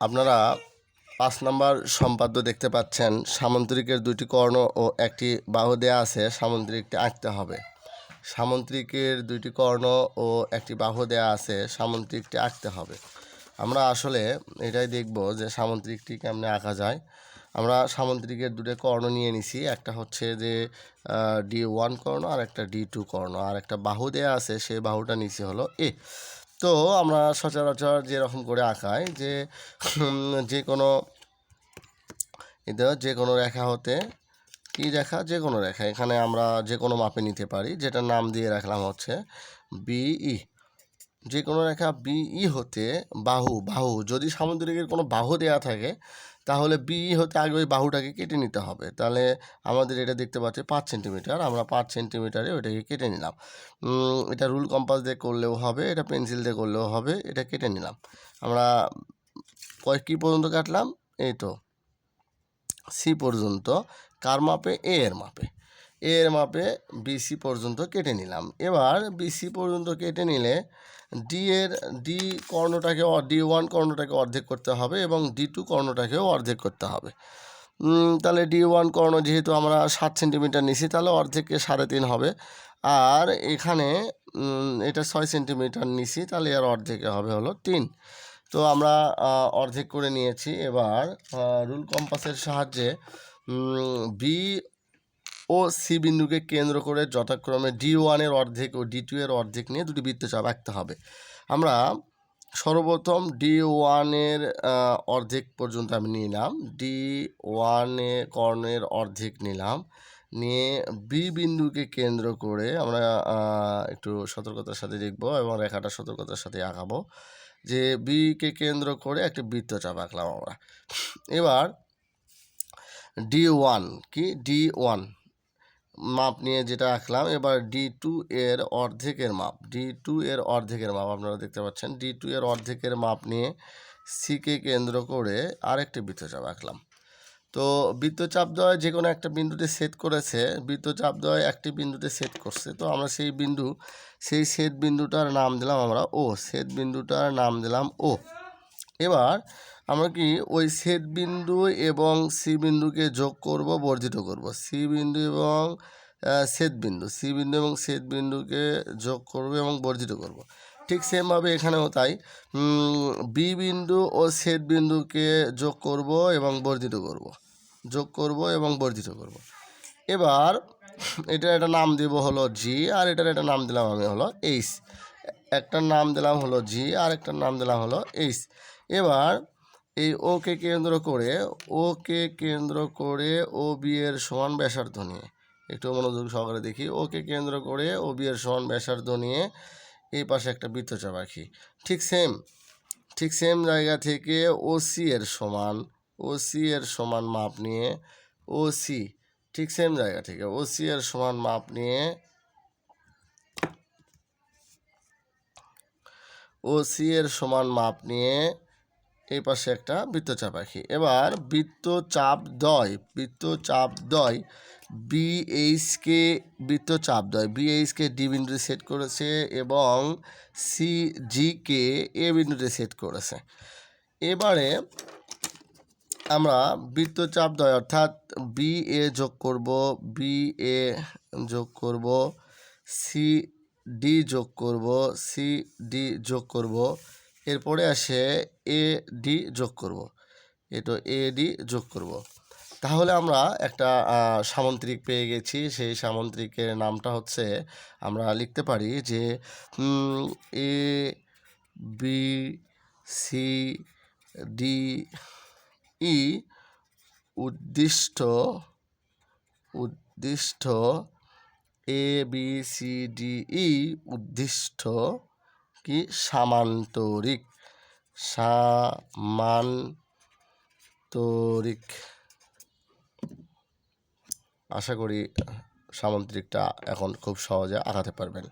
আপনারা পাঁচ নাম্বার সম্পাদ্য দেখতে পাচ্ছেন। সামন্ত্রিকের দুটি কর্ণ ও একটি বাহু দেয়া আছে, সামন্ত্রিকটি আঁকতে হবে। সামন্ত্রিকের দুইটি কর্ণ ও একটি বাহু দেয়া আছে, সামন্ত্রিকটি আঁকতে হবে। আমরা আসলে এটাই দেখব যে সামন্ত্রিকটি কেমনে আঁকা যায়। আমরা সামন্ত্রিকের দুটো কর্ণ নিয়ে নিছি, একটা হচ্ছে যে ডি ওয়ান কর্ণ আর একটা ডি টু কর্ণ। আর একটা বাহু দেয়া আছে, সেই বাহুটা নিচে হলো এ। তো আমরা সচরাচর যেরকম করে আঁকাই যে যে কোনো এটা যে কোনো রেখা হতে, কি রেখা? যে কোনো রেখা। এখানে আমরা যে কোনো মাপে নিতে পারি। যেটা নাম দিয়ে রাখলাম হচ্ছে বিই। যে কোনো রেখা বিই হতে বাহু বাহু। যদি সামুদ্রিকের কোনো বাহু দেয়া থাকে তাহলে বি হতে আগে ওই বাহুটাকে কেটে নিতে হবে। তাহলে আমাদের এটা দেখতে পাচ্ছি পাঁচ সেন্টিমিটার, আমরা পাঁচ সেন্টিমিটারে ওইটাকে কেটে নিলাম। এটা রুল কম্পাস দিয়ে করলেও হবে, এটা পেন্সিল দিয়ে করলেও হবে, এটা কেটে নিলাম। আমরা কয়, কী পর্যন্ত কাটলাম? এই তো সি পর্যন্ত, কার মাপে? এ এর মাপে। এর মাপে বিসি পর্যন্ত কেটে নিলাম। এবার বিসি পর্যন্ত কেটে নিলে ডি এর ডি কর্ণটাকে ডি ওয়ান কর্ণটাকে অর্ধেক করতে হবে এবং ডি টু কর্ণটাকেও অর্ধেক করতে হবে। তাহলে ডি ওয়ান কর্ণ যেহেতু আমরা সাত সেন্টিমিটার নিছি, তাহলে অর্ধেককে সাড়ে তিন হবে। আর এখানে এটা ছয় সেন্টিমিটার নিছি, তাহলে এর অর্ধেকে হবে হলো তিন। তো আমরা অর্ধেক করে নিয়েছি। এবার রুল কম্পাসের সাহায্যে বি ও সি বিন্দুকে কেন্দ্র করে যথাক্রমে ডি ওয়ানের অর্ধেক ও ডি টু এর অর্ধেক নিয়ে দুটি বৃত্তচাপ আঁকতে হবে। আমরা সর্বপ্রথম ডি ওয়ানের অর্ধেক পর্যন্ত আমি নিলাম। ডি ওয়ানে কর্ণের অর্ধেক নিলাম। নিয়ে বি বিন্দুকে কেন্দ্র করে আমরা একটু সতর্কতার সাথে দেখব এবং রেখাটা সতর্কতার সাথে আঁকাবো যে বিকে কেন্দ্র করে একটি বৃত্তচাপ আঁকলাম আমরা। এবার ডি ওয়ান কি? ডি ওয়ান মাপ নিয়ে যেটা আঁকলাম, এবার ডি টু এর অর্ধেকের মাপ ডি টু এর অর্ধেকের মাপ আপনারা দেখতে পাচ্ছেন ডি টু এর অর্ধেকের মাপ নিয়ে সিকে কেন্দ্র করে আরেকটি বৃত্তচাপ আঁকলাম। তো বৃত্তচাপ দ্বয় যে কোনো একটা বিন্দুতে সেট করেছে, বৃত্তচাপ দ্বয় একটি বিন্দুতে সেট করছে, তো আমরা সেই বিন্দু, সেই সেট বিন্দুটার নাম দিলাম আমরা ও সেট বিন্দুটার নাম দিলাম ও এবার আমরা কি ওই সেট বিন্দু এবং সি বিন্দুকে যোগ করব, বর্ধিত করব? সি বিন্দু এবং সেট বিন্দু। সি বিন্দু এবং সেট বিন্দুকে যোগ করব এবং বর্ধিত করব। ঠিক সেমভাবে এখানেও তাই। বি বিন্দু ও সেট বিন্দুকে যোগ করব এবং বর্ধিত করব। যোগ করব এবং বর্ধিত করব। এবার, এটার একটা নাম দেব হলো জি আর এটার একটা নাম দিলাম আমি হলো এইচ একটার নাম দিলাম হলো জি আর একটার নাম দিলাম হলো এইচ এবার এই ওকে কেন্দ্র করে, ওকে কেন্দ্র করে ও বি এর সমান ব্যাসার্ধ নিয়ে। একটু মনোযোগ সহকারে দেখি। ওকে কেন্দ্র করে ও বি এর সমান ব্যাসার্ধ নিয়ে এই পাশে একটা বৃত্তচাপ আঁকি ঠিক সেম ঠিক সেম জায়গা থেকে ও সি এর সমান ও সি এর সমান মাপ নিয়ে ও সি ঠিক সেম জায়গা থেকে ও সি এর সমান মাপ নিয়ে ও সি এর সমান মাপ নিয়ে এই পাশে একটা বৃত্তচাপ আঁকি এবার বৃত্তচাপ দয় বৃত্তচাপ দয় বিএইচকে বৃত্তচাপ দয় বিএইচকে ডি বিন্দুতে সেট করেছে এবং সি জিকে এ বিন্দুতে সেট করেছে। এবারে আমরা বৃত্তচাপ দয় অর্থাৎ বি এ যোগ করব বি এ যোগ করব সি ডি যোগ করব সি ডি যোগ করব এরপরে আসে এ ডি যোগ করব। এটা এ ডি যোগ করব। তাহলে আমরা একটা সামন্ত্রিক পেয়ে গেছি। সেই সামন্ত্রিকের নামটা হচ্ছে আমরা লিখতে পারি যে A, B, C, D, E উদ্দিষ্ট উদ্দিষ্ট, A, B, C, D, E উদ্দিষ্ট কি? সামান্তরিক। সামান্তরিক। আশা করি সামান্তরিকটা এখন খুব সহজে আঁকাতে পারবেন।